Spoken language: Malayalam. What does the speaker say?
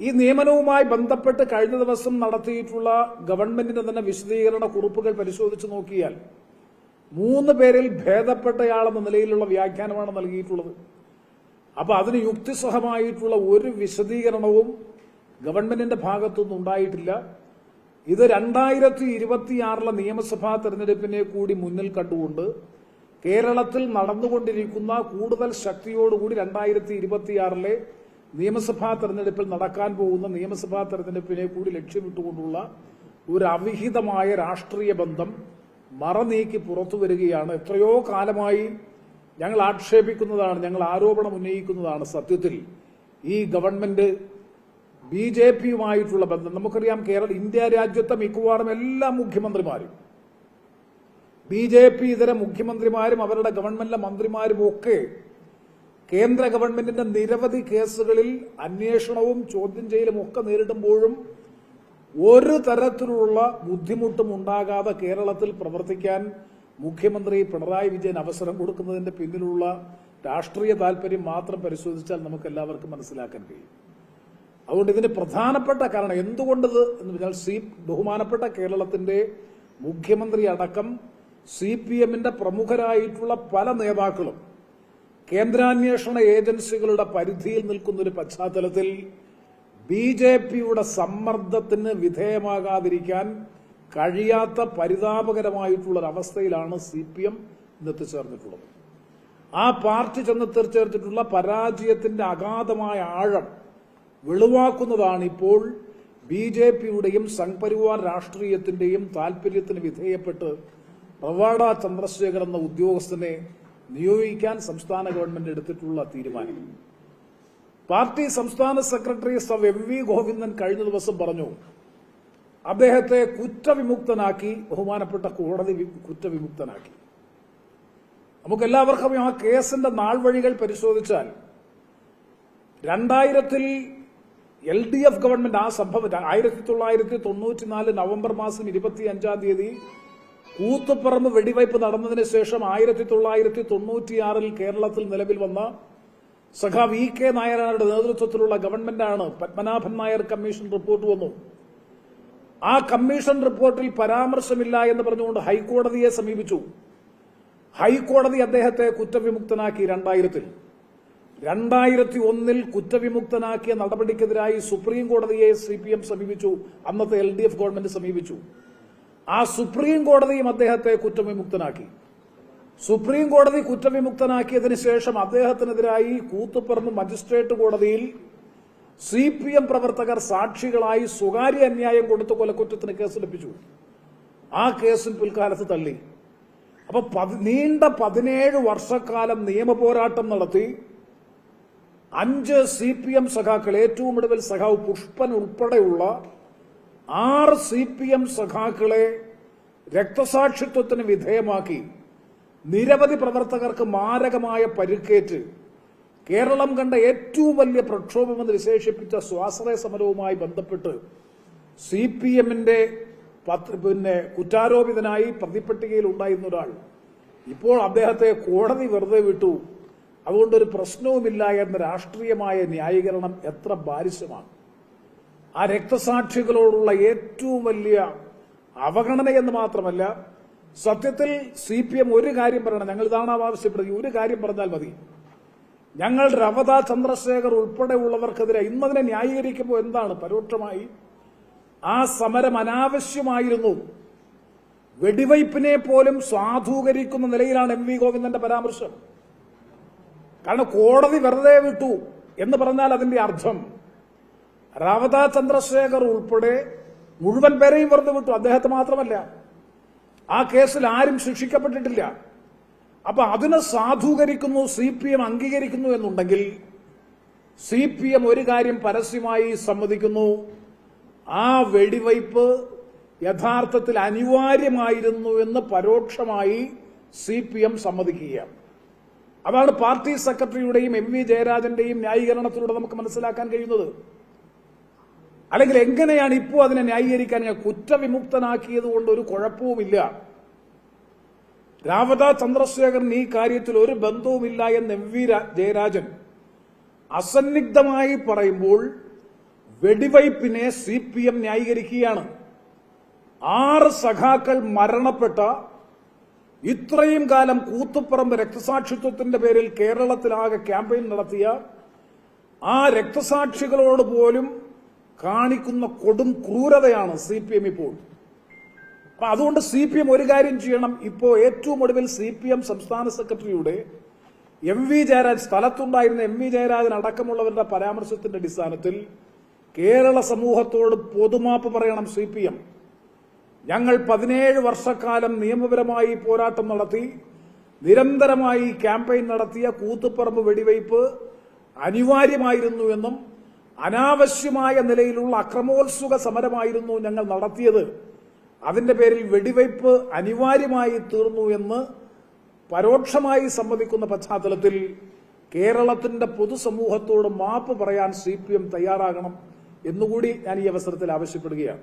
ഈ നിയമനവുമായി ബന്ധപ്പെട്ട് കഴിഞ്ഞ ദിവസം നടത്തിയിട്ടുള്ള ഗവൺമെന്റിന്റെ തന്നെ വിശദീകരണ കുറിപ്പുകൾ പരിശോധിച്ച് നോക്കിയാൽ മൂന്ന് പേരിൽ ഭേദപ്പെട്ടയാളെന്ന നിലയിലുള്ള വ്യാഖ്യാനമാണ് നൽകിയിട്ടുള്ളത്. അപ്പൊ അതിന് യുക്തിസഹമായിട്ടുള്ള ഒരു വിശദീകരണവും ഗവൺമെന്റിന്റെ ഭാഗത്തുനിന്ന് ഉണ്ടായിട്ടില്ല. ഇത് രണ്ടായിരത്തി ഇരുപത്തിയാറിലെ നിയമസഭാ തെരഞ്ഞെടുപ്പിനെ കൂടി മുന്നിൽ കണ്ടുകൊണ്ട് കേരളത്തിൽ നടന്നുകൊണ്ടിരിക്കുന്ന കൂടുതൽ ശക്തിയോടുകൂടി രണ്ടായിരത്തി ഇരുപത്തിയാറിലെ നിയമസഭാ തെരഞ്ഞെടുപ്പിൽ നടക്കാൻ പോകുന്ന നിയമസഭാ തെരഞ്ഞെടുപ്പിനെ കൂടി ലക്ഷ്യമിട്ടുകൊണ്ടുള്ള ഒരു അവിഹിതമായ രാഷ്ട്രീയ ബന്ധം മറനീക്കി പുറത്തു വരികയാണ്. എത്രയോ കാലമായി ഞങ്ങൾ ആക്ഷേപിക്കുന്നതാണ് ഞങ്ങൾ ആരോപണം ഉന്നയിക്കുന്നതാണ് സത്യത്തിൽ. ഈ ഗവൺമെന്റ് ബി ജെ പിയുമായിട്ടുള്ള ബന്ധം നമുക്കറിയാം കേരള ഇന്ത്യ രാജ്യത്തെ മിക്കവാറും എല്ലാ മുഖ്യമന്ത്രിമാരും ബി ജെ പി ഇതര മുഖ്യമന്ത്രിമാരും അവരുടെ ഗവൺമെന്റിലെ മന്ത്രിമാരും ഒക്കെ കേന്ദ്ര ഗവൺമെന്റിന്റെ നിരവധി കേസുകളിൽ അന്വേഷണവും ചോദ്യം ചെയ്യലും ഒക്കെ നേരിടുമ്പോഴും ഒരു തരത്തിലുള്ള ബുദ്ധിമുട്ടും ഉണ്ടാകാതെ കേരളത്തിൽ പ്രവർത്തിക്കാൻ മുഖ്യമന്ത്രി പിണറായി വിജയൻ അവസരം കൊടുക്കുന്നതിന്റെ പിന്നിലുള്ള രാഷ്ട്രീയ താല്പര്യം മാത്രം പരിശോധിച്ചാൽ നമുക്ക് എല്ലാവർക്കും മനസ്സിലാക്കാൻ കഴിയും. അതുകൊണ്ട് ഇതിന്റെ പ്രധാനപ്പെട്ട കാരണം എന്തുകൊണ്ടത് എന്ന് പറഞ്ഞാൽ സി ബഹുമാനപ്പെട്ട കേരളത്തിന്റെ മുഖ്യമന്ത്രി അടക്കം സി പി എമ്മിന്റെ പ്രമുഖരായിട്ടുള്ള പല നേതാക്കളും കേന്ദ്രാന്വേഷണ ഏജൻസികളുടെ പരിധിയിൽ നിൽക്കുന്ന ഒരു പശ്ചാത്തലത്തിൽ ബി ജെ പിയുടെ സമ്മർദ്ദത്തിന് വിധേയമാകാതിരിക്കാൻ കഴിയാത്ത പരിതാപകരമായിട്ടുള്ള ഒരു അവസ്ഥയിലാണ് സി പി എം ഇന്നെത്തിച്ചേർന്നിട്ടുള്ളത് ആ പാർട്ടി ചെന്ന് തീർച്ചേർത്തിട്ടുള്ള പരാജയത്തിന്റെ അഗാധമായ ആഴം വെളിവാക്കുന്നതാണ് ഇപ്പോൾ ബി ജെ പിയുടെയും സംഘ്പരിവാർ രാഷ്ട്രീയത്തിന്റെയും താൽപര്യത്തിന് വിധേയപ്പെട്ട് റവാഡ ചന്ദ്രശേഖർ എന്ന ഉദ്യോഗസ്ഥനെ നിയോഗിക്കാൻ സംസ്ഥാന ഗവൺമെന്റ് എടുത്തിട്ടുള്ള തീരുമാനം. പാർട്ടി സംസ്ഥാന സെക്രട്ടറി സവ് എം വി ഗോവിന്ദൻ കഴിഞ്ഞ ദിവസം പറഞ്ഞു അദ്ദേഹത്തെ കുറ്റവിമുക്തനാക്കി ബഹുമാനപ്പെട്ട കോടതി കുറ്റവിമുക്തനാക്കി. നമുക്കെല്ലാവർക്കും ആ കേസിന്റെ നാൾവഴികൾ പരിശോധിച്ചാൽ രണ്ടായിരത്തിൽ എൽ ഡി എഫ് ഗവൺമെന്റ് ആ സംഭവം ആയിരത്തി തൊള്ളായിരത്തി തൊണ്ണൂറ്റിനാല് നവംബർ മാസം ഇരുപത്തി അഞ്ചാം തീയതി കൂത്തുപറമ്പ് വെടിവയ്പ് നടന്നതിന് ശേഷം ആയിരത്തി തൊള്ളായിരത്തി തൊണ്ണൂറ്റിയാറിൽ കേരളത്തിൽ നിലവിൽ വന്ന സഖാ വി കെ നായനാരുടെ നേതൃത്വത്തിലുള്ള ഗവൺമെന്റാണ് പത്മനാഭൻ നായർ കമ്മീഷൻ റിപ്പോർട്ട് വന്നു. ആ കമ്മീഷൻ റിപ്പോർട്ടിൽ പരാമർശമില്ല എന്ന് പറഞ്ഞുകൊണ്ട് ഹൈക്കോടതിയെ സമീപിച്ചു. ഹൈക്കോടതി അദ്ദേഹത്തെ കുറ്റവിമുക്തനാക്കി രണ്ടായിരത്തിൽ. രണ്ടായിരത്തി ഒന്നിൽ കുറ്റവിമുക്തനാക്കിയ നടപടിക്കെതിരായി സുപ്രീം കോടതിയെ സി പി എം സമീപിച്ചു. അന്നത്തെ എൽ ഡി എഫ് ഗവൺമെന്റ് സമീപിച്ചു. ആ സുപ്രീം കോടതിയും അദ്ദേഹത്തെ കുറ്റവിമുക്തനാക്കി. സുപ്രീം കോടതി കുറ്റവിമുക്തനാക്കിയതിനു ശേഷം അദ്ദേഹത്തിനെതിരായി കൂത്തുപറമ്പ് മജിസ്ട്രേറ്റ് കോടതിയിൽ സി പി എം പ്രവർത്തകർ സാക്ഷികളായി സ്വകാര്യ അന്യായം കൊടുത്ത് കൊലക്കുറ്റത്തിന് കേസ് ലഭിച്ചു. ആ കേസും പിൽക്കാലത്ത് തള്ളി. അപ്പൊ നീണ്ട പതിനേഴ് വർഷക്കാലം നിയമ പോരാട്ടം നടത്തി അഞ്ച് സി പി എം സഖാക്കൾ ഏറ്റവും ഒടുവിൽ സഖാവ് പുഷ്പൻ ഉൾപ്പെടെയുള്ള ആറ് സി പി എം സഖാക്കളെ രക്തസാക്ഷിത്വത്തിന് വിധേയമാക്കി നിരവധി പ്രവർത്തകർക്ക് മാരകമായ പരുക്കേറ്റ് കേരളം കണ്ട ഏറ്റവും വലിയ പ്രക്ഷോഭമെന്ന് വിശേഷിപ്പിച്ച സ്വാശ്രയ സമരവുമായി ബന്ധപ്പെട്ട് സി പി എമ്മിന്റെ പിന്നെ കുറ്റാരോപിതനായി പ്രതിപ്പട്ടികയിൽ ഉണ്ടായിരുന്ന ഒരാൾ. ഇപ്പോൾ അദ്ദേഹത്തെ കോടതി വെറുതെ വിട്ടു. അതുകൊണ്ടൊരു പ്രശ്നവുമില്ല എന്ന രാഷ്ട്രീയമായ ന്യായീകരണം എത്ര ബാലിശമാണ്. ആ രക്തസാക്ഷികളോടുള്ള ഏറ്റവും വലിയ അവഗണന എന്ന് മാത്രമല്ല സത്യത്തിൽ സി പി എം ഒരു കാര്യം പറയണം. ഞങ്ങൾ ഇതാണ് ആവശ്യപ്പെടുന്നത് ഒരു കാര്യം പറഞ്ഞാൽ മതി. ഞങ്ങൾ രവത ചന്ദ്രശേഖർ ഉൾപ്പെടെയുള്ളവർക്കെതിരെ ഇന്നതിനെ ന്യായീകരിക്കുമ്പോൾ എന്താണ് പരോക്ഷമായി? ആ സമരം അനാവശ്യമായിരുന്നു. വെടിവയ്പ്പിനെ പോലും സ്വാധൂകരിക്കുന്ന നിലയിലാണ് എം വി ഗോവിന്ദന്റെ പരാമർശം. കാരണം കോടതി വെറുതെ വിട്ടു എന്ന് പറഞ്ഞാൽ അതിന്റെ അർത്ഥം രാവത ചന്ദ്രശേഖർ ഉൾപ്പെടെ മുഴുവൻ പേരെയും വെറുതെ വിട്ടു. അദ്ദേഹത്തെ മാത്രമല്ല. ആ കേസിൽ ആരും ശിക്ഷിക്കപ്പെട്ടിട്ടില്ല. അപ്പൊ അതിനെ സാധൂകരിക്കുന്നു സി പി എം അംഗീകരിക്കുന്നു എന്നുണ്ടെങ്കിൽ സി പി എം ഒരു കാര്യം പരസ്യമായി സമ്മതിക്കുന്നു. ആ വെടിവയ്പ് യഥാർത്ഥത്തിൽ അനിവാര്യമായിരുന്നു എന്ന് പരോക്ഷമായി സി പി എം സമ്മതിക്കുകയാണ്. അതാണ് പാർട്ടി സെക്രട്ടറിയുടെയും എം വി ജയരാജന്റെയും ന്യായീകരണത്തിലൂടെ നമുക്ക് മനസ്സിലാക്കാൻ കഴിയുന്നത്. അല്ലെങ്കിൽ എങ്ങനെയാണ് ഇപ്പോൾ അതിനെ ന്യായീകരിക്കാൻ ഞാൻ കുറ്റവിമുക്തനാക്കിയത് കൊണ്ട് ഒരു കുഴപ്പവുമില്ല? രാവത ചന്ദ്രശേഖരൻ ഈ കാര്യത്തിൽ ഒരു ബന്ധവുമില്ല എന്ന് എം വി ജയരാജൻ അസന്നിഗ്ധമായി പറയുമ്പോൾ വെടിവയ്പ്പിനെ സി പി എം ന്യായീകരിക്കുകയാണ്. ആറ് സഖാക്കൾ മരണപ്പെട്ട ഇത്രയും കാലം കൂത്തുപ്പറമ്പ് രക്തസാക്ഷിത്വത്തിന്റെ പേരിൽ കേരളത്തിലാകെ ക്യാമ്പയിൻ നടത്തിയ ആ രക്തസാക്ഷികളോട് പോലും കാണിക്കുന്ന കൊടും ക്രൂരതയാണ് സി പി എം ഇപ്പോൾ. അപ്പൊ അതുകൊണ്ട് സി പി എം ഒരു കാര്യം ചെയ്യണം. ഇപ്പോൾ ഏറ്റവും ഒടുവിൽ സി പി എം സംസ്ഥാന സെക്രട്ടറിയുടെ എം വി ജയരാജ് സ്ഥലത്തുണ്ടായിരുന്ന എം വി ജയരാജൻ അടക്കമുള്ളവരുടെ പരാമർശത്തിന്റെ അടിസ്ഥാനത്തിൽ കേരള സമൂഹത്തോട് പൊതുമാപ്പ് പറയണം സി പി എം ഞങ്ങൾ പതിനേഴ് വർഷക്കാലം നിയമപരമായി പോരാട്ടം നടത്തി നിരന്തരമായി ക്യാമ്പയിൻ നടത്തിയ കൂത്തുപറമ്പ് വെടിവയ്പ് അനിവാര്യമായിരുന്നു എന്നും അനാവശ്യമായ നിലയിലുള്ള അക്രമോത്സുക സമരമായിരുന്നു ഞങ്ങൾ നടത്തിയത്. അതിന്റെ പേരിൽ വെടിവയ്പ് അനിവാര്യമായി തീർന്നു എന്ന് പരോക്ഷമായി സമ്മതിക്കുന്ന പശ്ചാത്തലത്തിൽ കേരളത്തിന്റെ പൊതുസമൂഹത്തോട് മാപ്പ് പറയാൻ സി തയ്യാറാകണം എന്നുകൂടി ഞാൻ ഈ അവസരത്തിൽ ആവശ്യപ്പെടുകയാണ്.